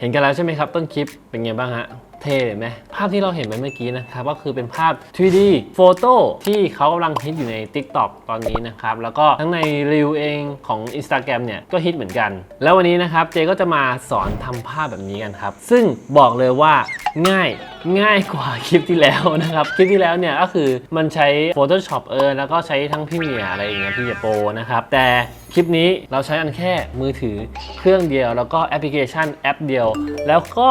เห็นกันแล้วใช่ไหมครับ ต้นคลิปเป็นไงบ้างฮะเท่ไหมภาพที่เราเห็นไปเมื่อกี้นะครับก็คือเป็นภาพ 3D โฟโต้ที่เขากำลังฮิตอยู่ใน TikTok ตอนนี้นะครับ แล้วก็ทั้งในรีวเองของ Instagram เนี่ย ก็ฮิตเหมือนกัน แล้ววันนี้นะครับ เจก็จะมาสอนทำภาพแบบนี้กันครับ ซึ่งบอกเลยว่า ง่ายง่ายกว่าคลิปที่แล้วนะครับ คลิปที่แล้วเนี่ยก็คือมันใช้ Photoshop เออแล้วก็ใช้ทั้งพี่เมียอะไรอย่างเงี้ยพี่เมียโปรนะครับ แต่คลิปนี้เราใช้อันแค่มือถือเครื่องเดียว แล้วก็แอปพลิเคชันแอปเดียว แล้วก็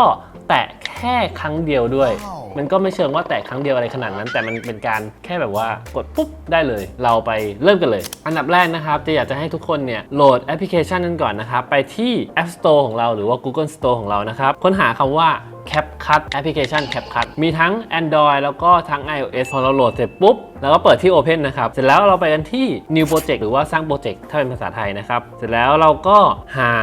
แตะแค่ครั้งเดียวด้วย มันก็ไม่เชิงว่าแตะครั้งเดียวอะไรขนาดนั้น แต่มันเป็นการแค่แบบว่ากดปุ๊บได้เลย เราไปเริ่มกันเลย อันดับแรกนะครับจะอยากจะให้ทุกคนเนี่ยโหลดแอปพลิเคชันนั้นก่อนนะครับไปที่ App Store ของเราหรือว่า Google Store ของเรานะครับค้นหาคำว่า CapCut แอปพลิเคชัน CapCut มีทั้ง Android แล้วก็ทั้ง iOS พอเราโหลดเสร็จปุ๊บแล้วก็เปิดที่ Open นะครับ เสร็จแล้วเราไปกันที่ New Project หรือว่าสร้างโปรเจกต์ถ้าเป็นภาษาไทยนะครับ เสร็จแล้วเราก็หา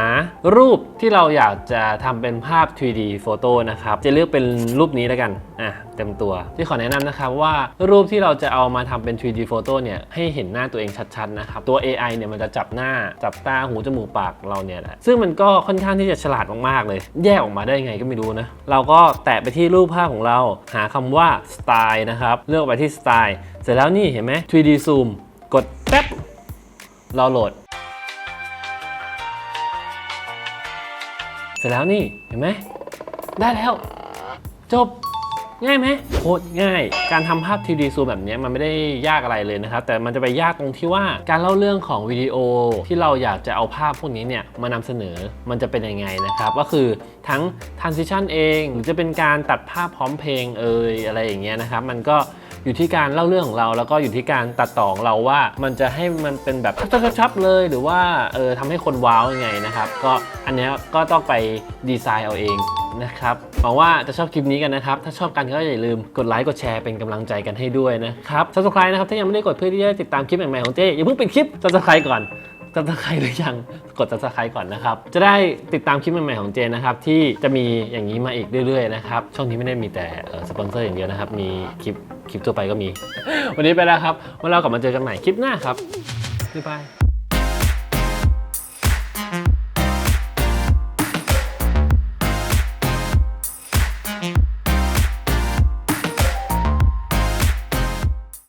รูปที่เราอยากจะทำเป็นภาพ 3D โฟโต้นะครับ จะเลือกเป็นรูปนี้แล้วกัน อะ เต็มตัว ที่ขอแนะนำนะครับว่ารูปที่เราจะเอามาทำเป็น 3D โฟโต้เนี่ยให้เห็นหน้าตัวเองชัดๆนะครับตัว AI เนี่ยมันจะจับหน้าจับตาหูจมูกปากเราเนี่ยแหละซึ่งมันก็ค่อนข้างที่จะฉลาดมากๆเลย แยกออกมาได้ไงก็ไม่รู้นะเราก็แตะไปที่รูปภาพของเราหาคำว่าสไตล์นะครับเลือกไปที่สไตล์เสร็จแล้วนี่เห็นไหม 3D zoom กดแป๊บเราโหลดเสร็จแล้วนี่เห็นไหมได้แล้ว จบ ง่ายไหมโคตรง่าย การทำภาพ 3D Zoom แบบนี้มันไม่ได้ยากอะไรเลยนะครับ แต่มันจะไปยากตรงที่ว่าการเล่าเรื่องของวิดีโอที่เราอยากจะเอาภาพพวกนี้เนี่ยมานำเสนอมันจะเป็นยังไงนะครับ ก็คือทั้ง transition เองหรือจะเป็นการตัดภาพพร้อมเพลงเอยอะไรอย่างเงี้ยนะครับ มันก็อยู่ที่การเล่าเรื่องของเรา แล้วก็อยู่ที่การตัดต่อของเราว่ามันจะให้มันเป็นแบบชับๆๆเลยหรือว่าเออทำให้คนว้าวยังไงนะครับ ก็อันเนี้ยก็ต้องไปดีไซน์เอาเองนะครับหวังว่าจะชอบคลิปนี้กันนะครับ ถ้าชอบกันก็อย่าลืมกดไลค์กดแชร์เป็นกำลังใจกันให้ด้วยนะครับ subscribe นะครับถ้ายังไม่ได้กดเพื่อที่จะติดตามคลิปใหม่ๆของเจ๊อย่าเพิ่งปิดคลิป subscribe ก่อน subscribe หรือยังกด subscribe ก่อนนะครับจะได้ติดตามคลิปใหม่ๆของเจนนะครับที่จะมีอย่างนี้มาอีกเรื่อยๆนะครับช่องนี้ไม่ได้มีแต่สปอนเซอร์อย่างเดียวนะครับมีคลิปคลิปทั่วไปก็มี วันนี้ไปแล้วครับวันเรากลับมาเจอกันใหม่คลิปหน้าครับบ๊ายบาย